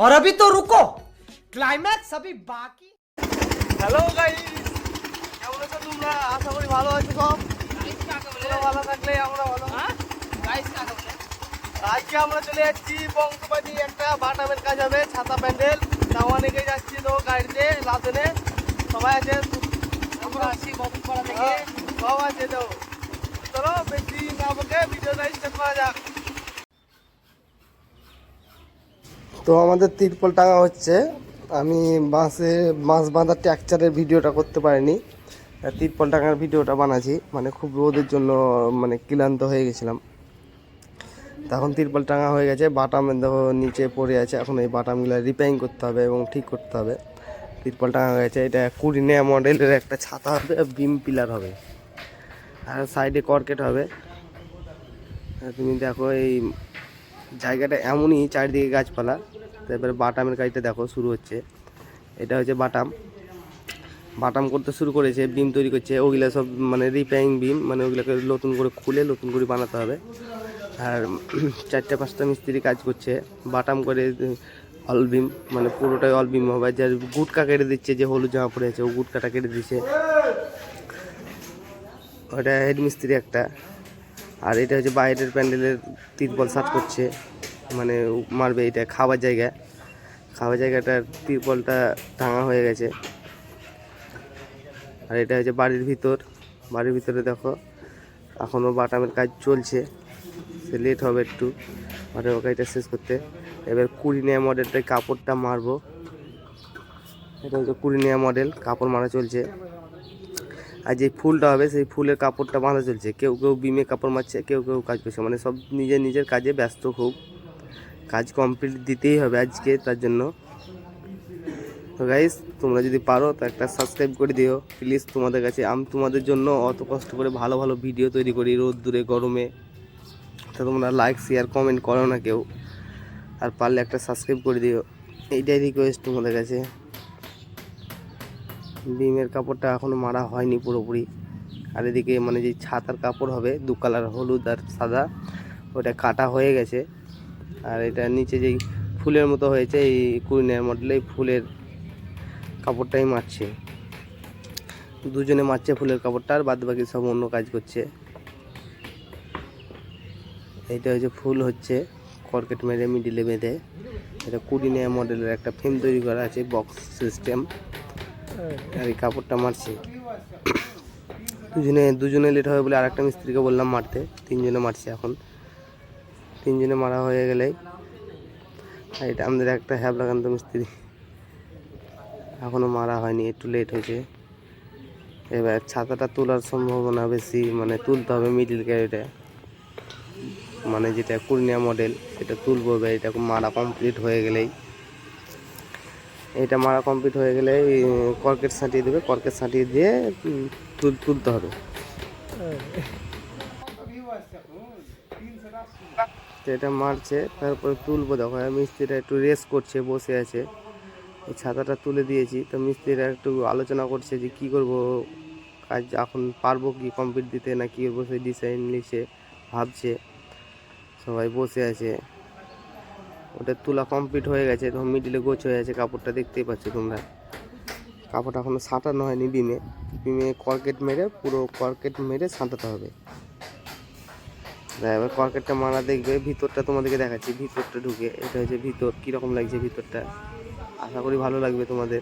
और अभी तो रुको क्लाइमैक्स अभी बाकी হ্যালো গাইস কেমন আছো তোমরা আশা করি ভালো আছো সব তোমরা ভালো থাকলে আমরা ভালো আজকে আমরা চলে যাচ্ছি বংশবাদী একটা বাটামের কাজ হবে ছাতা প্যান্ডেল তাও অনেকে যাচ্ছি তো গাড়িতে লাদেনে সবাই আছে আমরা আছি বংশপাড়া থেকে সব আছে তো চলো বেশি না বকে ভিডিওটা স্টার্ট করা যাক তো আমাদের তিরপল টাঙা হচ্ছে। আমি বাঁশে বাঁশ বাঁধার ট্যাকচারের ভিডিওটা করতে পারিনি। তিরপল টাঙার ভিডিওটা বানাচ্ছি। মানে খুব রোদের জন্য মানে ক্লান্ত হয়ে গেছিলাম। তখন তিরপল টাঙা হয়ে গেছে। বাটাম দেখো নিচে পড়ে আছে। এখন এই বাটামগুলো রিপেয়ারিং করতে হবে এবং ঠিক করতে হবে। তিরপল টাঙা গেছে। এটা কুড়ি নেয়া মডেলের একটা ছাতা হবে বিম পিলার হবে। আর সাইডে কর্কেট হবে। তুমি দেখো এই জায়গাটা এমনই চারিদিকে গাছপালা। তারপরে বাটামের কাজটা দেখো শুরু হচ্ছে। এটা হচ্ছে বাটাম। বাটাম করতে শুরু করেছে, বিম তৈরি করছে, ওগুলো সব মানে রিপেয়ারিং বিম মানে ওগুলোকে নতুন করে খুলে নতুন করে বানাতে হবে। আর চারটে পাঁচটা মিস্ত্রি কাজ করছে, বাটাম করে অল বিম মানে পুরোটাই অল বিম হবে। যার গুটকা কেটে দিচ্ছে, যে হলুদ জামা পরে আছে, ও গুটকাটা কেটে দিচ্ছে ওটা হেড মিস্ত্রি একটা। আর এটা হচ্ছে বাইরের প্যান্ডেলের তিরপল সাট করছে। মানে মারবে এটা খাবার জায়গা। খাবার জায়গাটার তিরপলটা টাঙা হয়ে গেছে। আর এটা হচ্ছে বাড়ির ভিতর। বাড়ির ভিতরে দেখো এখনও বাটামের কাজ চলছে। সে লেট হবে একটু। বাটামের কাজটা শেষ করতে। এবার কুড়ি নেয়া মডেলটাই কাপড়টা মারবো। এটা হচ্ছে কুড়ি নেয়া মডেল কাপড় মারা চলছে। আর যে ফুলটা হবে, সেই ফুলের কাপড়টা বাঁধা চলছে। কেউ কেউ বিমে কাপড় মারছে, কেউ কেউ কাজ করছে। মানে সব নিজের নিজের কাজে ব্যস্ত খুব। কাজ কমপ্লিট দিতেই হবে আজকে, তার জন্য। তো গাইস তোমরা যদি পারো, তো একটা সাবস্ক্রাইব করে দিও। প্লিজ তোমাদের কাছে, আমি তোমাদের জন্য অত কষ্ট করে ভালো ভালো ভিডিও তৈরি করি রোদ দূরে গরমে। তো তোমরা লাইক শেয়ার কমেন্ট করো না কেউ। আর পারলে একটা সাবস্ক্রাইব করে দিও। এইটাই রিকোয়েস্ট তোমাদের কাছে। ডিমের কাপড়টা এখনও মারা হয়নি পুরোপুরি। আর এদিকে মানে যে ছাতার কাপড় হবে, দু কালার হলুদ আর সাদা, ওটা কাটা হয়ে গেছে। আর এটা নিচে যেই ফুলের মতো হয়েছে, এই কুইনের মডেলে ফুলের কাপড়টাই মারছে। দুজনে মারছে ফুলের কাপড়টা, আর বাদ বাকি সব অন্য কাজ করছে। এইটা হচ্ছে ফুল হচ্ছে, কর্কেট মেরে, মিডিলে বেঁধে। এটা কুড়ি নেয়া মডেলের একটা ফ্রেম তৈরি করা আছে বক্স সিস্টেম আর এই কাপড়টা মারছে। দুজনে দুজনে লেট হবে বলে আরেকটা মিস্ত্রিকে বললাম মারতে, তিনজনে মারছে এখন। তিনজনে মারা হয়ে গেলে আর এটা আমাদের একটা হ্যাবলাকান্ত মিস্ত্রি। এখনও মারা হয়নি, একটু লেট হয়েছে। এবার ছাতাটা তোলার সম্ভাবনা বেশি মানে তুলতে হবে মিডিল ক্যারিটা মানে যেটা কুর্নিয়া মডেল সেটা তুলবো, এবার এটা মারা কমপ্লিট হয়ে গেলেই। এটা মারা কমপ্লিট হয়ে গেলে কর্কেট ছাঁটিয়ে দেবে, কর্কেট ছাঁটিয়ে দিয়ে তুল, তুলতে হবে। তো এটা মারছে, তারপরে তুলবো দেখো, আর মিস্ত্রিটা একটু রেস্ট করছে, বসে আছে। এই ছাতাটা তুলে দিয়েছি, তো মিস্ত্রিরা একটু আলোচনা করছে যে কি করব, কাজ এখন পারব কি কমপ্লিট দিতে, না কী করব, সেই ডিজাইন লিখছে ভাবছে। সবাই বসে আছে। ওটা তোলা কমপ্লিট হয়ে গেছে তখন মিডিলে গোছ হয়ে আছে কাপড়টা, দেখতেই পাচ্ছ তোমরা। কাপড়টা এখনও সাঁটানো হয়নি, বিমে। বিমে কর্কেট মেরে, পুরো কর্কেট মেরে সাঁটাতে হবে। এবার কর্কেটটা মারা দেখবে, ভিতরটা তোমাদেরকে দেখাচ্ছি। ভিতরটা ঢুকে, এটা হচ্ছে ভিতর। কীরকম লাগছে ভিতরটা? আশা করি ভালো লাগবে তোমাদের।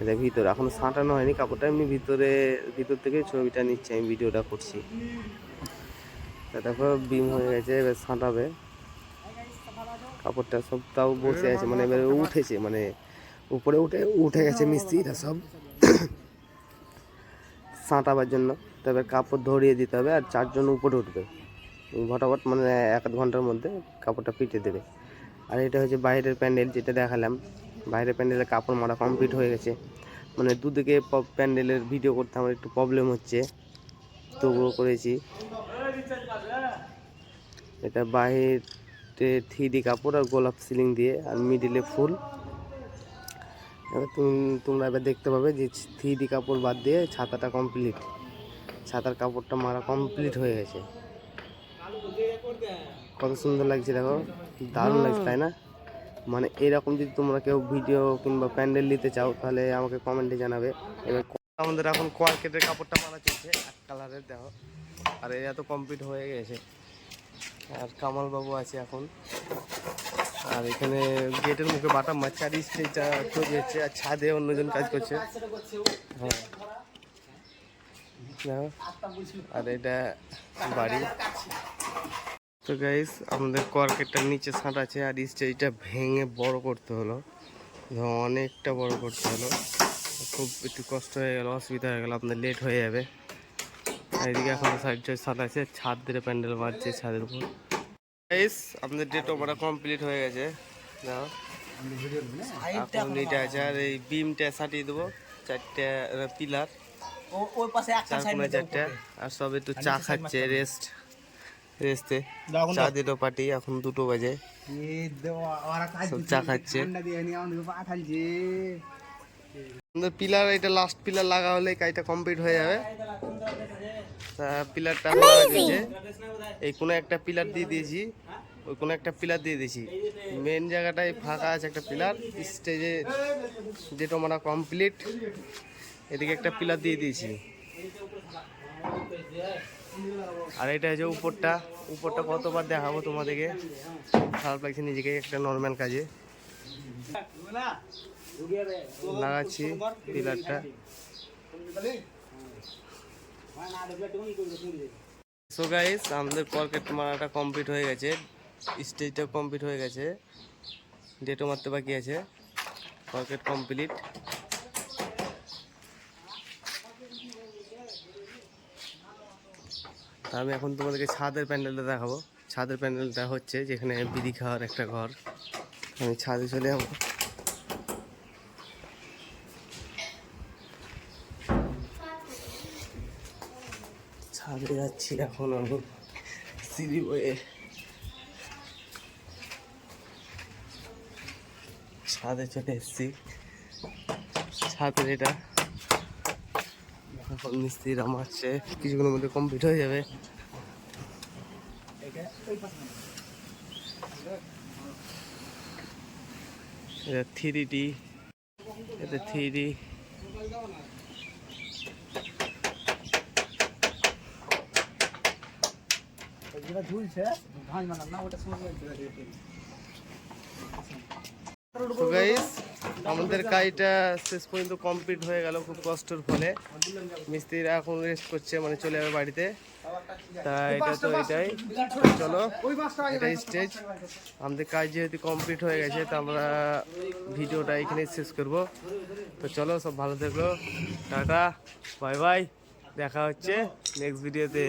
এটা ভিতর। এখনও সাঁটানো হয়নি, কাপড়টা এমনি ভিতরে, ভিতর থেকে ছবিটা নিচ্ছে, আমি ভিডিওটা করছি। তা দেখো বিম হয়ে গেছে, এবার সাঁটাবে। কাপড়টা সব তাও বসে আছে মানে এবারে উঠেছে মানে উপরে উঠে উঠে গেছে মিস্ত্রিটা সব। সাঁটাবার জন্য। তবে কাপড় ধরিয়ে দিতে হবে আর চারজন উপরে উঠবে। ফটাফট মানে এক আধ ঘণ্টার মধ্যে কাপড়টা পিটে দেবে। আর এটা হচ্ছে বাইরের প্যান্ডেল যেটা দেখালাম। বাইরের প্যান্ডেলের কাপড় মারা কমপ্লিট হয়ে গেছে। মানে দুদিকে প্যান্ডেলের ভিডিও করতে আমার একটু প্রবলেম হচ্ছে। তবুও করেছি। এটা বাইরে থ্রি কাপড় আর গোলাপ সিলিং দিয়ে আর মিডিলে ফুল। এবার তুমি- তোমরা এবার দেখতে পাবে যে থ্রি কাপড় বাদ দিয়ে ছাতাটা কমপ্লিট। ছাতার কাপড়টা মারা কমপ্লিট হয়ে গেছে। কত সুন্দর লাগছে দেখো দারুণ লাগছে তাই না? মানে এরকম যদি তোমরা কেউ ভিডিও কিংবা প্যান্ডেল নিতে চাও তাহলে আমাকে কমেন্টে জানাবে। এবার আমাদের এখন কোয়ার্কেটের কাপড়টা মারা চলছে এক কালারের দেখো। আর এরা তো কমপ্লিট হয়ে গেছে। আর কামাল বাবু আছে এখন। আর এখানে গেটের মুখে বাটাম মারছে আর স্টেজটা তৈরি হচ্ছে আর ছাদে অন্যজন কাজ করছে। হ্যাঁ। আর এটা বাড়ি। তো গাইস আমাদের কোয়ার্কেটটার নিচে আছে আর স্টেজটা ভেঙে বড় করতে হলো। অনেকটা বড় করতে হলো। খুব একটু কষ্ট হয়ে গেল অসুবিধা হয়ে গেল আপনার লেট হয়ে যাবে। এদিকে এখন সাইড সাইড ছাদ আছে ছাদ দিয়ে প্যান্ডেল মারছে ছাদের উপর। গাইস আমাদের ডেট ওভারটা কমপ্লিট হয়ে গেছে। দেখো এখন এটা আছে আর এই বিমটা সাটিয়ে দেবো। চারটে পিলার ওই পাশে একটা আর সব একটু চা খাচ্ছে রেস্ট রেস্টে চা দিল পার্টি এখন দুটো বাজে। সব চা খাচ্ছে। পিলার এটা লাস্ট পিলার লাগা হলে কাজটা কমপ্লিট হয়ে যাবে। তা পিলারটা এই কোনো একটা পিলার দিয়ে দিয়েছি। ওই কোনো একটা পিলার দিয়ে দিয়েছি। মেন জায়গাটায় ফাঁকা আছে একটা পিলার স্টেজে যেটা আমরা কমপ্লিট এদিকে একটা পিলার দিয়ে দিয়েছি। আর এটা হচ্ছে উপরটা। উপরটা কতবার দেখাবো তোমাদেরকে? খারাপ লাগছে নিজেকে একটা নর্মাল কাজে। লাগাচ্ছি পিলারটা। সো গাইস আমাদের পকেট মারাটা কমপ্লিট হয়ে গেছে। স্টেজটা কমপ্লিট হয়ে গেছে। ডেটও মারতে বাকি আছে। পকেট কমপ্লিট আমি এখন তোমাদেরকে ছাদের প্যান্ডেলটা দেখাবো। ছাদের প্যান্ডেলটা হচ্ছে যেখানে বিড়ি খাওয়ার একটা ঘর। আমি ছাদে চলে যাব। ছাদে যাচ্ছি এখন আমি সিঁড়ি বয়ে। ছাদে চলে এসেছি। ছাদের এটা এখন মিস্ত্রিরা মারছে কিছুক্ষণের মধ্যে কমপ্লিট হয়ে যাবে। এটা থ্রি ডি এটা থ্রি ডি তো গাইস আমাদের কাজটা শেষ পর্যন্ত কমপ্লিট হয়ে গেল খুব কষ্টের ফলে। মিস্ত্রিরা এখন রেস্ট করছে মানে চলে যাবে বাড়িতে। তা এটা তো এটাই। চলো, এটাই স্টেজ আমাদের কাজ যেহেতু কমপ্লিট হয়ে গেছে, তো আমরা ভিডিওটা এখানেই শেষ করব। তো চলো, সব ভালো থাকল। Tata, bye bye. দেখা হচ্ছে নেক্সট ভিডিওতে